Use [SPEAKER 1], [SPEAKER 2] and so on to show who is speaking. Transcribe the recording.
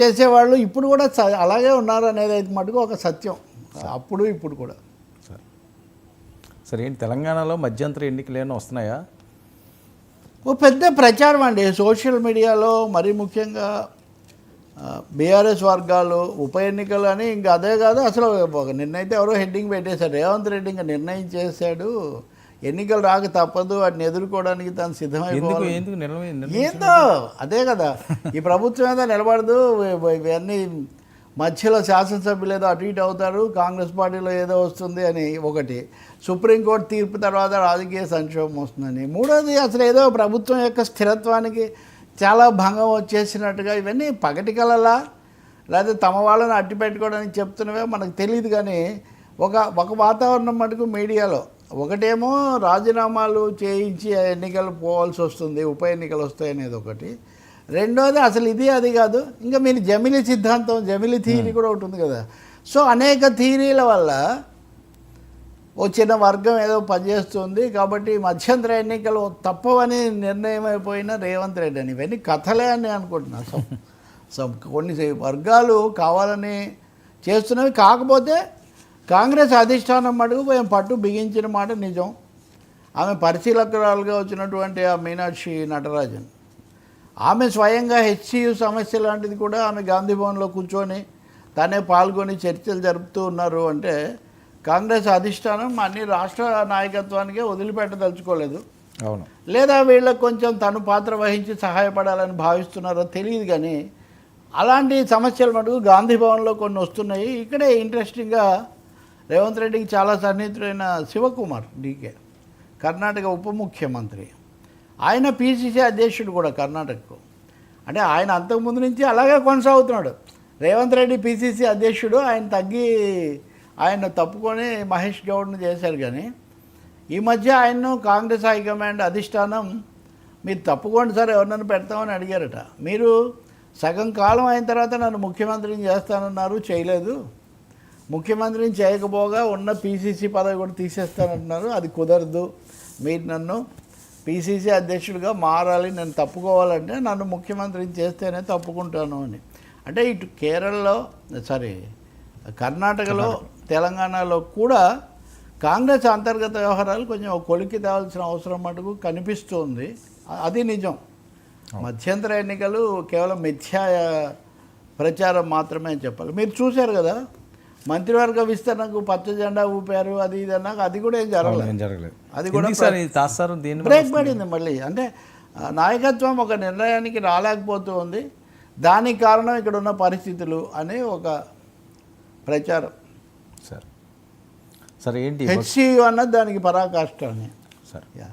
[SPEAKER 1] చేసేవాళ్ళు ఇప్పుడు కూడా అలాగే ఉన్నారు అనేది అయితే మటుకు ఒక సత్యం. అప్పుడు ఇప్పుడు కూడా.
[SPEAKER 2] సరే. సరే ఏంటి తెలంగాణలో మధ్యంతర ఎన్నికలు ఏమైనా వస్తున్నాయా?
[SPEAKER 1] ఓ పెద్ద ప్రచారం అండి. సోషల్ మీడియాలో మరీ ముఖ్యంగా బీఆర్ఎస్ వర్గాలు ఉప ఎన్నికలు అని ఇంకా అదే కాదు అసలు నిన్నైతే ఎవరో హెడ్డింగ్ పెట్టేశారు. రేవంత్ రెడ్డి ఇంకా నిర్ణయం చేశాడు. ఎన్నికలు రాక తప్పదు వాటిని ఎదుర్కోవడానికి తను సిద్ధమైపోవాలి. ఏందో అదే కదా. ఈ ప్రభుత్వం ఏదో నిలబడదు ఇవన్నీ మధ్యలో శాసనసభ్యులు ఏదో అటు ఇటు అవుతారు కాంగ్రెస్ పార్టీలో ఏదో వస్తుంది అని ఒకటి. సుప్రీంకోర్టు తీర్పు తర్వాత రాజకీయ సంక్షోభం వస్తుందని. మూడోది అసలు ఏదో ప్రభుత్వం యొక్క స్థిరత్వానికి చాలా భంగం వచ్చేసినట్టుగా ఇవన్నీ పగటి కలలా లేకపోతే తమ వాళ్ళని అట్టి పెట్టుకోవడానికి చెప్తున్నవే మనకు తెలియదు కానీ ఒక ఒక వాతావరణం మటుకు మీడియాలో ఒకటేమో రాజీనామాలు చేయించి ఎన్నికలు పోవాల్సి వస్తుంది ఉప ఎన్నికలు వస్తాయి అనేది ఒకటి. రెండోది అసలు ఇది అది కాదు ఇంకా మీరు జమిలి సిద్ధాంతం జమిలి థీరీ కూడా ఒకటి ఉంది కదా. సో అనేక థీరీల వల్ల ఓ చిన్న వర్గం ఏదో పనిచేస్తుంది కాబట్టి మధ్యంతర ఎన్నికలు తప్పవని నిర్ణయం అయిపోయిన రేవంత్ రెడ్డి అని. ఇవన్నీ కథలే అని అనుకుంటున్నా. సో సో కొన్ని వర్గాలు కావాలని చేస్తున్నవి. కాకపోతే కాంగ్రెస్ అధిష్టానం మటుకు మేము పట్టు బిగించిన మాట నిజం. ఆమె పరిశీలకురాలుగా వచ్చినటువంటి ఆ మీనాక్షి నటరాజన్. ఆమె స్వయంగా హెచ్సియు సమస్య లాంటిది కూడా ఆమె గాంధీ భవన్లో కూర్చొని తనే పాల్గొని చర్చలు జరుపుతూ ఉన్నారు అంటే కాంగ్రెస్ అధిష్టానం అన్ని రాష్ట్ర నాయకత్వానికే వదిలిపెట్టదలుచుకోలేదు.
[SPEAKER 2] అవును.
[SPEAKER 1] లేదా వీళ్ళకి కొంచెం తను పాత్ర వహించి సహాయపడాలని భావిస్తున్నారో తెలియదు కానీ అలాంటి సమస్యలు మటుకు గాంధీ భవన్లో కొన్ని వస్తున్నాయి. ఇక్కడే ఇంట్రెస్టింగ్గా రేవంత్ రెడ్డికి చాలా సన్నిహితుడైన శివకుమార్ డీకే కర్ణాటక ఉప ముఖ్యమంత్రి. ఆయన పీసీసీ అధ్యక్షుడు కూడా కర్ణాటకకు. అంటే ఆయన అంతకుముందు నుంచి అలాగే కొనసాగుతున్నాడు. రేవంత్ రెడ్డి పీసీసీ అధ్యక్షుడు ఆయన తగ్గి ఆయన తప్పుకొని మహేష్ గౌడ్ని చేశారు కానీ ఈ మధ్య ఆయన్ను కాంగ్రెస్ హైకమాండ్ అధిష్టానం మీరు తప్పుకోండి సార్ ఎవరినైనా పెడతామని అడిగారట. మీరు సగం కాలం అయిన తర్వాత నన్ను ముఖ్యమంత్రిని చేస్తానన్నారు చేయలేదు. ముఖ్యమంత్రిని చేయకపోగా ఉన్న పీసీసీ పదవి కూడా తీసేస్తానంటున్నారు. అది కుదరదు. మీరు నన్ను పీసీసీ అధ్యక్షుడిగా మారాలి నేను తప్పుకోవాలంటే నన్ను ముఖ్యమంత్రిని చేస్తేనే తప్పుకుంటాను అని. అంటే ఇటు కేరళలో సారీ కర్ణాటకలో తెలంగాణలో కూడా కాంగ్రెస్ అంతర్గత వ్యవహారాలు కొంచెం కొలికి తేవాల్సిన అవసరం మటుకు కనిపిస్తుంది. అది నిజం. మధ్యంతర ఎన్నికలు కేవలం మిథ్యా ప్రచారం మాత్రమే అని చెప్పాలి. మీరు చూశారు కదా? మంత్రివర్గ విస్తరణకు పచ్చ జెండా ఊపారు అది ఇది అన్నాక అది కూడా ఏం జరగలేదు
[SPEAKER 2] జరగలేదు.
[SPEAKER 1] అది కూడా బ్రేక్ పడింది మళ్ళీ. అంటే నాయకత్వం ఒక నిర్ణయానికి రాలేకపోతూ ఉంది. దానికి కారణం ఇక్కడ ఉన్న పరిస్థితులు అనే ఒక ప్రచారం.
[SPEAKER 2] సార్. సరే ఏంటి
[SPEAKER 1] హెచ్సియు అన్నది దానికి పరాకాష్ట అని.
[SPEAKER 2] సార్.
[SPEAKER 1] యా.